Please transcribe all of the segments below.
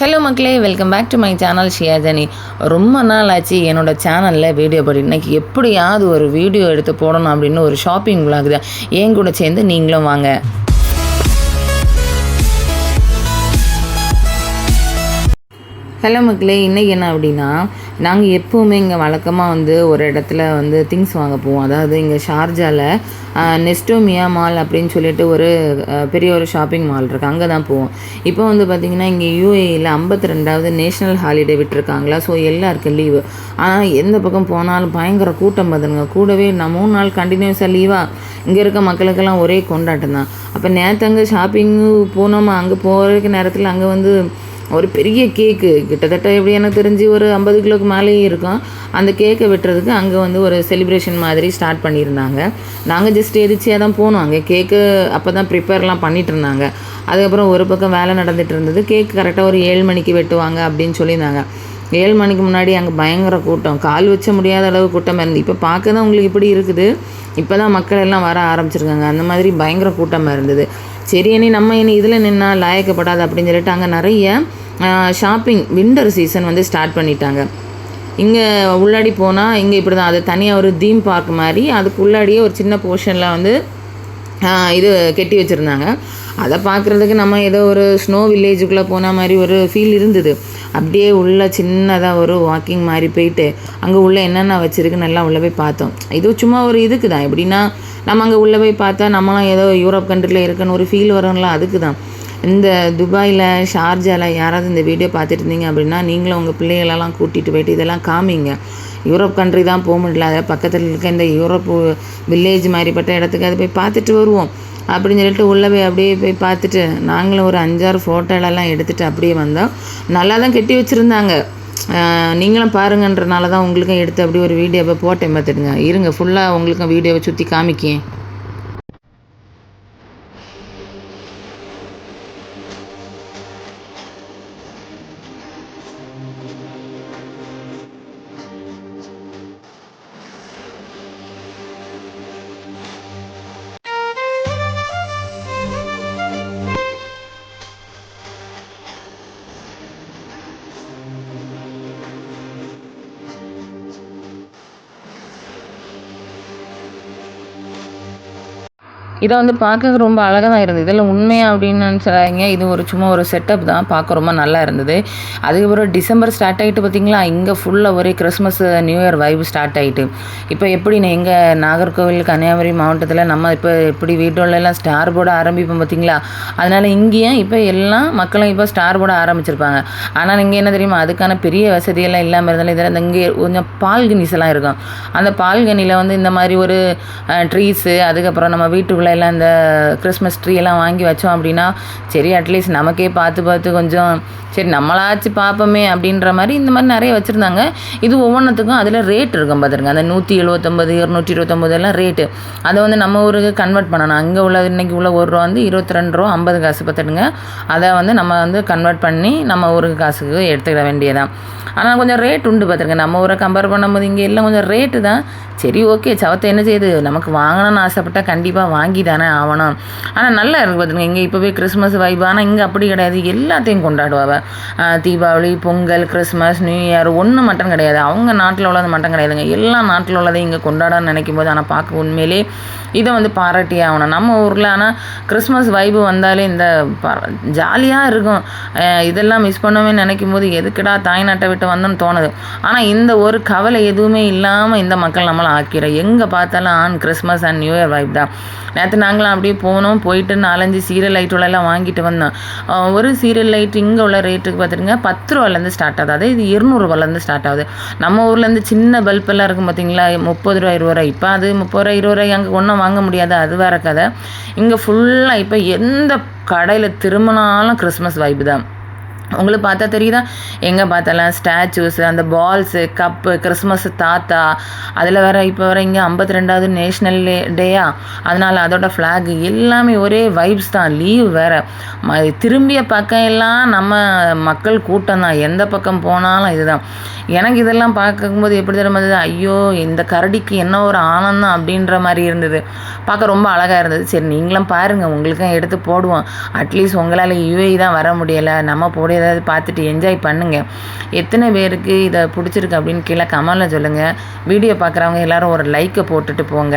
Hello மக்களே welcome back to my channel ஷியாஜனி ரொம்ப நாள் ஆச்சு என்னோட சேனலில் வீடியோ போட்டு. இன்றைக்கி எப்படியாவது ஒரு வீடியோ எடுத்து போடணும் அப்படின்னு ஒரு ஷாப்பிங் விளாகுது ஏன் என் கூட சேர்ந்து நீங்களும் வாங்க. ஹலோ மக்களே இன்றைக்கி என்ன அப்படின்னா நாங்கள் எப்போவுமே இங்கே வழக்கமாக வந்து ஒரு இடத்துல வந்து திங்ஸ் வாங்க போவோம். அதாவது இங்கே ஷார்ஜாவில் நெஸ்டோமியா மால் அப்படின்னு சொல்லிட்டு ஒரு பெரிய ஒரு ஷாப்பிங் மால் இருக்குது அங்கே தான் போவோம். இப்போ வந்து பார்த்திங்கன்னா இங்கே யூஏயில் ஐம்பத்தி ரெண்டாவது நேஷ்னல் ஹாலிடே விட்டுருக்காங்களா? ஸோ எல்லாருக்கும் லீவு ஆனால் எந்த பக்கம் போனாலும் பயங்கர கூட்டம் பார்த்துருங்க கூடவே நான் மூணு நாள் கண்டினியூஸாக லீவாக இங்கே இருக்க மக்களுக்கெல்லாம் ஒரே கொண்டாட்டம் தான் அப்போ நேற்று அங்கே ஷாப்பிங்கு போனோமா? அங்கே போகிறதுக்கு நேரத்தில் அங்கே வந்து ஒரு பெரிய கேக்கு கிட்டத்தட்ட எப்படி எனக்கு தெரிஞ்சு ஒரு ஐம்பது கிலோக்கு மேலேயே இருக்கும். அந்த கேக்கை வெட்டுறதுக்கு அங்கே வந்து ஒரு செலிப்ரேஷன் மாதிரி ஸ்டார்ட் பண்ணியிருந்தாங்க. நாங்கள் ஜஸ்ட் எதிர்ச்சியாக தான் போனோம் அங்கே. கேக்கு அப்போ தான் ப்ரிப்பேர்லாம் பண்ணிட்டு இருந்தாங்க. அதுக்கப்புறம் ஒரு பக்கம் வேலை நடந்துட்டு இருந்தது. கேக் கரெக்டாக ஒரு ஏழு மணிக்கு வெட்டுவாங்க அப்படின்னு சொல்லியிருந்தாங்க. ஏழு மணிக்கு முன்னாடி அங்கே பயங்கர கூட்டம். கால் வச்ச முடியாத அளவு கூட்டம் இருந்து இப்போ பார்க்க தான் உங்களுக்கு இப்படி இருக்குது. இப்போ தான் மக்கள் எல்லாம் வர ஆரம்பிச்சிருக்காங்க. அந்த மாதிரி பயங்கர கூட்டமாக இருந்தது. சரி இனி நம்ம இனி இதில் நின்னா லாயக்கப்படாது அப்படின்னு சொல்லிட்டு அங்கே நிறைய ஷாப்பிங் விண்டர் சீசன் வந்து ஸ்டார்ட் பண்ணிட்டாங்க. இங்கே உள்ளாடி போனால் இங்கே இப்படி தான் அது தனியாக ஒரு தீம் பார்க் மாதிரி அதுக்கு உள்ளாடியே ஒரு சின்ன போர்ஷனில் வந்து இது கெட்டி வச்சுருந்தாங்க. அதை பார்க்குறதுக்கு நம்ம ஏதோ ஒரு ஸ்னோ வில்லேஜுக்குள்ளே போன மாதிரி ஒரு ஃபீல் இருந்தது. அப்படியே உள்ள சின்னதாக ஒரு வாக்கிங் மாதிரி போயிட்டு அங்கே உள்ளே என்னென்ன வச்சுருக்குன்னு நல்லா உள்ளே போய் பார்த்தோம். இது சும்மா ஒரு இதுக்கு தான். எப்படின்னா நம்ம அங்கே உள்ளே போய் பார்த்தா நம்மளாம் ஏதோ யூரோப் கண்ட்ரியில் இருக்குன்னு ஒரு ஃபீல் வரும்ல அதுக்கு தான் இந்த துபாயில் ஷார்ஜாவில் யாராவது இந்த வீடியோ பார்த்துட்டு இருந்தீங்க அப்படின்னா நீங்களும் உங்கள் பிள்ளைகளெல்லாம் கூட்டிகிட்டு போயிட்டு இதெல்லாம் காமிங்க. யூரோப் கண்ட்ரி தான் போக முடியல. அதை பக்கத்தில் இருக்க இந்த யூரோப் வில்லேஜ் மாதிரிப்பட்ட இடத்துக்கு அதை போய் பார்த்துட்டு வருவோம் அப்படின்னு சொல்லிட்டு உள்ளே போய் அப்படியே போய் பார்த்துட்டு நாங்களும் ஒரு அஞ்சாறு ஃபோட்டோலெல்லாம் எடுத்துகிட்டு அப்படியே வந்தோம். நல்லா தான் கட்டி வச்சுருந்தாங்க. நீங்களும் பாருங்கன்றனால தான் உங்களுக்கும் எடுத்து அப்படியே ஒரு வீடியோவை போட்டேன் பார்த்துடுங்க. இருங்க ஃபுல்லாக உங்களுக்கும் வீடியோவை சுற்றி காமிக்கேன். இதை வந்து பார்க்க ரொம்ப அழகாக தான் இருந்தது. இதில் உண்மையாக அப்படின்னு நினச்சாங்க. இது ஒரு சும்மா ஒரு செட்டப் தான். பார்க்க ரொம்ப நல்லா இருந்தது. அதுக்கப்புறம் டிசம்பர் ஸ்டார்ட் ஆகிட்டு பார்த்தீங்களா? இங்கே ஃபுல்லாக ஒரே Christmas New Year vibe start ஆகிட்டு இப்போ எப்படி எங்கள் நாகர்கோவில் கன்னியாகுமரி மாவட்டத்தில் நம்ம இப்போ எப்படி வீட்டுலலாம் ஸ்டார் போட ஆரம்பிப்போம் பார்த்தீங்களா? அதனால் இங்கேயும் இப்போ எல்லாம் மக்களும் இப்போ ஸ்டார் போட ஆரம்பிச்சிருப்பாங்க. ஆனால் இங்கே என்ன தெரியுமா? அதுக்கான பெரிய வசதியெல்லாம் இல்லாமல் இருந்தாலும் இதில் இங்கே கொஞ்சம் பால்கனிஸ் எல்லாம் இருக்கும். அந்த பால்கனியில் வந்து இந்த மாதிரி ஒரு ட்ரீஸு அதுக்கப்புறம் நம்ம வீட்டுக்குள்ளே எல்லாம் இந்த கிறிஸ்மஸ் ட்ரீயெல்லாம் வாங்கி வச்சோம் அப்படின்னா சரி அட்லீஸ்ட் நமக்கே பார்த்து பார்த்து கொஞ்சம் சரி நம்மளாச்சு பார்ப்போமே அப்படின்ற மாதிரி இந்த மாதிரி நிறைய வச்சுருந்தாங்க. இது ஒவ்வொன்றுத்துக்கும் அதில் ரேட் இருக்கும் பார்த்துருங்க அந்த நூற்றி எழுபத்தொம்பது இருநூற்றி இருபத்தொம்பது எல்லாம் ரேட்டு அதை வந்து நம்ம ஊருக்கு கன்வெர்ட் பண்ணணும். அங்கே உள்ள இன்றைக்கி உள்ள ஒரு ரூபா வந்து இருபத்தி ரெண்டு ரூபா ஐம்பது காசு பார்த்துடுங்க. அதை வந்து நம்ம வந்து கன்வெர்ட் பண்ணி நம்ம ஊருக்கு காசுக்கு எடுத்துக்கிட வேண்டியதான் ஆனால் கொஞ்சம் ரேட் உண்டு பார்த்துருங்க நம்ம ஊரை கம்பேர் பண்ணும்போது இங்கே எல்லாம் கொஞ்சம் ரேட்டு தான். சரி ஓகே சவத்தை என்ன செய்யுது? நமக்கு வாங்கணும்னு ஆசைப்பட்டால் கண்டிப்பாக வாங்கி தானே ஆகணும் ஆனால் நல்லா இருக்குது பார்த்துங்க இங்கே இப்போவே கிறிஸ்மஸ் வைப் ஆனால் இங்கே அப்படி கிடையாது. எல்லாத்தையும் கொண்டாடுவாங்க. Deepavali Pongal Christmas New Year ஒன்று மட்டும் கிடையாது. அவங்க நாட்டில் உள்ளது மட்டும் கிடையாதுங்க. எல்லா நாட்டில் உள்ளதையும் இங்கே கொண்டாடான்னு நினைக்கும் போது ஆனால் பார்க்க உண்மையிலே இதை வந்து பாராட்டி ஆகணும். நம்ம ஊரில் ஆனால் கிறிஸ்மஸ் வைப்பு வந்தாலே இந்த ஜாலியாக இருக்கும். இதெல்லாம் மிஸ் பண்ணவே நினைக்கும் போது எதுக்குடா தாய்நாட்டை விட்டு வந்தோம்னு தோணுது. ஆனால் இந்த ஒரு கவலை எதுவுமே இல்லாமல் இந்த மக்கள் நம்மளை ஆக்கிறோம் எங்கே பார்த்தாலும் on Christmas and New Year vibe தான். நேற்று நாங்களாம் அப்படியே போனோம். போயிட்டு நாலஞ்சு சீரியல் லைட்டுகளெல்லாம் வாங்கிட்டு வந்தோம். ஒரு சீரியல் லைட் இங்கே உள்ள ரேட்டுக்கு பார்த்துருங்க பத்து ரூபாலேருந்து ஸ்டார்ட் ஆகுது. அதே இது இருநூறுபாலேருந்து ஸ்டார்ட் ஆகுது. நம்ம ஊர்லேருந்து சின்ன பல்பெல்லாம் இருக்கும் பார்த்தீங்களா முப்பது ரூபா இருபது ரூபாய். இப்போ அது முப்பது ரூபா இருபது ரூபாய் அங்கே ஒன்றும் வாங்க முடியாது. அது வேற கதை. இங்கே ஃபுல்லாக இப்போ எந்த கடையில் திரும்பினாலும் கிறிஸ்மஸ் வைப்பு தான். உங்களுக்கு பார்த்தா தெரியுதா? எங்கே பார்த்தாலும் ஸ்டாச்சூஸ் அந்த பால்ஸு கப்பு கிறிஸ்மஸ் தாத்தா அதில் வேறு இப்போ வர இங்கே ஐம்பத்தி ரெண்டாவது நேஷ்னல் டேயா அதனால் அதோட ஃப்ளாக் எல்லாமே ஒரே வைப்ஸ் தான். லீவ் வேறு. ம திரும்பிய பக்கம் எல்லாம் நம்ம மக்கள் கூட்டம் தான். எந்த பக்கம் போனாலும் இதுதான். எனக்கு இதெல்லாம் பார்க்கும்போது எப்படி தெரியுமா இருந்தது? ஐயோ இந்த கரடிக்கு என்ன ஒரு ஆனந்தம் அப்படின்ற மாதிரி இருந்தது. பார்க்க ரொம்ப அழகாக இருந்தது. சரி நீங்களும் பாருங்கள் உங்களுக்கும் எடுத்து போடுவோம். அட்லீஸ்ட் உங்களால் யூஏ தான் வர முடியலை. நம்ம போட அப்படி ஏதாவது பார்த்துட்டு என்ஜாய் பண்ணுங்கள் எத்தனை பேருக்கு இதை பிடிச்சிருக்கு அப்படின்னு கீழே கமெண்டில் சொல்லுங்கள் வீடியோ பார்க்குறவங்க எல்லாரும் ஒரு லைக்கை போட்டுட்டு போங்க.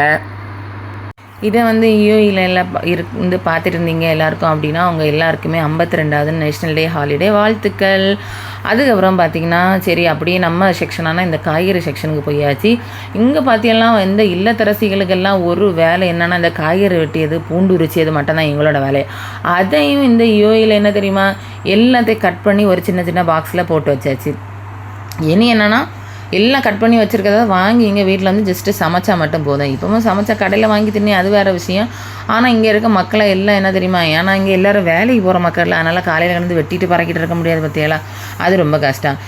இதை வந்து யூஏயில் எல்லாம் பா- இரு வந்து பார்த்துட்டு இருந்தீங்க எல்லாருக்கும் அப்படின்னா அவங்க எல்லாருக்குமே ஐம்பத்தி ரெண்டாவது நேஷ்னல் டே ஹாலிடே வாழ்த்துக்கள். அதுக்கப்புறம் பார்த்தீங்கன்னா சரி அப்படியே நம்ம செக்ஷனான இந்த காய்கறி செக்ஷனுக்கு போயாச்சு. இங்கே பார்த்தீங்கன்னா இந்த இல்லத்தரசிகளுக்கெல்லாம் ஒரு வேலை என்னென்னா இந்த காய்கறி வெட்டியது பூண்டு உரிச்சியது மட்டும்தான் எங்களோட வேலை. அதையும் இந்த யூஏயில் என்ன தெரியுமா எல்லாத்தையும் கட் பண்ணி ஒரு சின்ன சின்ன பாக்ஸில் போட்டு வச்சாச்சு. இனி என்னென்னா எல்லாம் கட் பண்ணி வச்சுருக்கறத வாங்கி இங்கே வீட்டில் வந்து ஜஸ்ட்டு சமைச்சா மட்டும் போதும். இப்போவும் சமைச்சா கடையில் வாங்கி தின்னி அது வேறு விஷயம். ஆனால் இங்கே இருக்க மக்களை எல்லாம் என்ன தெரியுமா? ஏன்னா இங்கே எல்லோரும் வேலைக்கு போகிற மக்கள். அதனால் காலையில் கிடந்து வெட்டிட்டு பறக்கிட்டு இருக்க முடியாது பற்றியெல்லாம் அது ரொம்ப கஷ்டம்.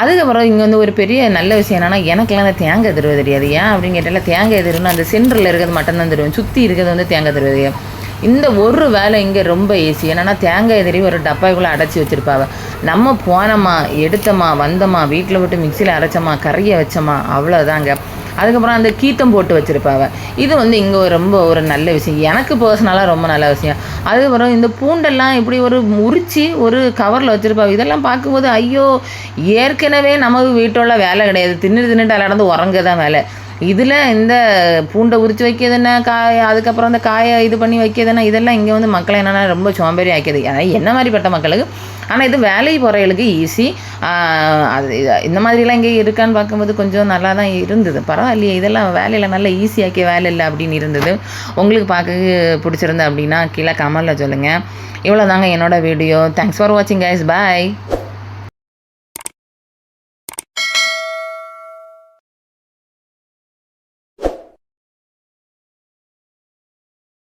அதுக்கப்புறம் இங்கே வந்து ஒரு பெரிய நல்ல விஷயம் என்னன்னா எனக்குலாம் அந்த தேங்காய் தருவது தெரியாது. ஏன் அப்படின்னு கேட்டால தேங்காய் திருவுன்னு அந்த சென்டரில் இருக்கிறது மட்டும்தான் தருவேன் சுற்றி இருக்கிறது வந்து தேங்காய் தருவது இந்த ஒரு வேலை இங்கே ரொம்ப ஈஸி என்னன்னா தேங்காய் எதிரி ஒரு டப்பாக்குள்ளே அடைச்சி வச்சுருப்பாவ. நம்ம போனோமா எடுத்தோமா வந்தோமா வீட்டில் விட்டு மிக்சியில் அரைச்சோமா கறியை வச்சோமா அவ்வளோதாங்க அதுக்கப்புறம் அந்த கீத்தம் போட்டு வச்சுருப்பாவ. இது வந்து இங்கே ரொம்ப ஒரு நல்ல விஷயம். எனக்கு பர்சனலாக ரொம்ப நல்ல விஷயம். அதுக்கப்புறம் இந்த பூண்டெல்லாம் இப்படி ஒரு முறிச்சு ஒரு கவரில் வச்சிருப்பாவ. இதெல்லாம் பார்க்கும்போது ஐயோ ஏற்கனவே நமக்கு வீட்டோட வேலை கிடையாது. தின்னுட்டு தின்னுட்டு அதில் நடந்து உறங்க தான் வேலை. இதில் இந்த பூண்டை உரித்து வைக்கிறது என்ன? காய் அதுக்கப்புறம் அந்த காயை இது பண்ணி வைக்கிறது என்ன? இதெல்லாம் இங்கே வந்து மக்களை என்னென்னா ரொம்ப சோம்பேறி ஆக்கியது. ஏன்னா என்ன மாதிரிப்பட்ட மக்களுக்கு? ஆனால் இது வேலை போகிறவங்களுக்கு ஈஸி அது இந்த மாதிரிலாம் இங்கே இருக்கான்னு பார்க்கும்போது கொஞ்சம் நல்லா தான் இருந்தது. பரவாயில்லையே இதெல்லாம் வேலையில் நல்ல ஈஸியாக்கிய வேலை இல்லை அப்படின்னு இருந்தது. உங்களுக்கு பார்க்க பிடிச்சிருந்தா அப்படின்னா கீழே கமலில் சொல்லுங்கள் இவ்வளோ தாங்க என்னோட வீடியோ தேங்க்ஸ் ஃபார் வாட்சிங் கைஸ் பாய்